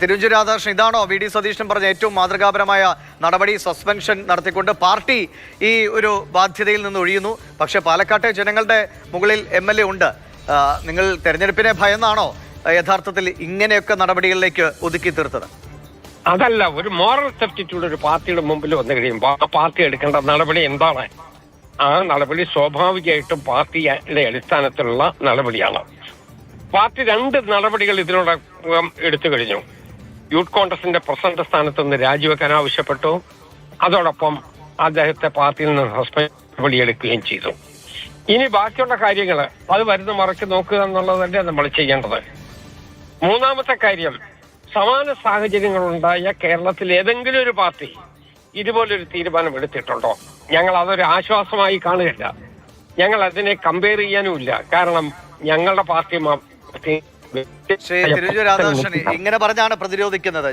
തിരുവഞ്ചൂർ രാധാകൃഷ്ണൻ ഇതാണോ? V D Satheesan പറഞ്ഞ ഏറ്റവും മാതൃകാപരമായ നടപടി സസ്പെൻഷൻ നടത്തിക്കൊണ്ട് പാർട്ടി ഈ ഒരു ബാധ്യതയിൽ നിന്ന് ഒഴിയുന്നു. പക്ഷേ പാലക്കാട്ടെ ജനങ്ങളുടെ മുകളിൽ എം എൽ എ ഉണ്ട്. നിങ്ങൾ തെരഞ്ഞെടുപ്പിനെ ഭയന്നാണോ യഥാർത്ഥത്തിൽ ഇങ്ങനെയൊക്കെ നടപടികളിലേക്ക് ഒതുക്കി തീർത്തത്? അതല്ല ഒരു മോറൽ സെപ്റ്റിറ്റ്യൂഡ് ഒരു പാർട്ടിയുടെ മുമ്പിൽ വന്നു കഴിയുമ്പോൾ ആ പാർട്ടി എടുക്കേണ്ട നടപടി എന്താണ്? ആ നടപടി സ്വാഭാവികമായിട്ടും പാർട്ടിയുടെ അടിസ്ഥാനത്തിലുള്ള നടപടിയാണ്. പാർട്ടി രണ്ട് നടപടികൾ ഇതിനോടകം എടുത്തു കഴിഞ്ഞു. യൂത്ത് കോൺഗ്രസിന്റെ പ്രസിഡന്റ് സ്ഥാനത്ത് നിന്ന് രാജിവെക്കാൻ ആവശ്യപ്പെട്ടു. അതോടൊപ്പം അദ്ദേഹത്തെ പാർട്ടിയിൽ നിന്ന് സസ്പെൻഡ് നടപടിയെടുക്കുകയും ചെയ്തു. ഇനി ബാക്കിയുള്ള കാര്യങ്ങൾ അത് വരുന്ന മറക്കി നോക്കുക എന്നുള്ളതല്ലേ നമ്മൾ ചെയ്യേണ്ടത്. മൂന്നാമത്തെ കാര്യം സമാന സാഹചര്യങ്ങളുണ്ടായ കേരളത്തിൽ ഏതെങ്കിലും ഒരു പാർട്ടി ഇതുപോലൊരു തീരുമാനം എടുത്തിട്ടുണ്ടോ? ഞങ്ങൾ അതൊരു ആശ്വാസമായി കാണുകയില്ല. ഞങ്ങൾ അതിനെ കമ്പയർ ചെയ്യാനുമില്ല. കാരണം ഞങ്ങളുടെ പാർട്ടി ശ്രീ തിരുവഞ്ചൂർ രാധാകൃഷ്ണൻ ഇങ്ങനെ പറഞ്ഞാണ് പ്രതിരോധിക്കുന്നത്.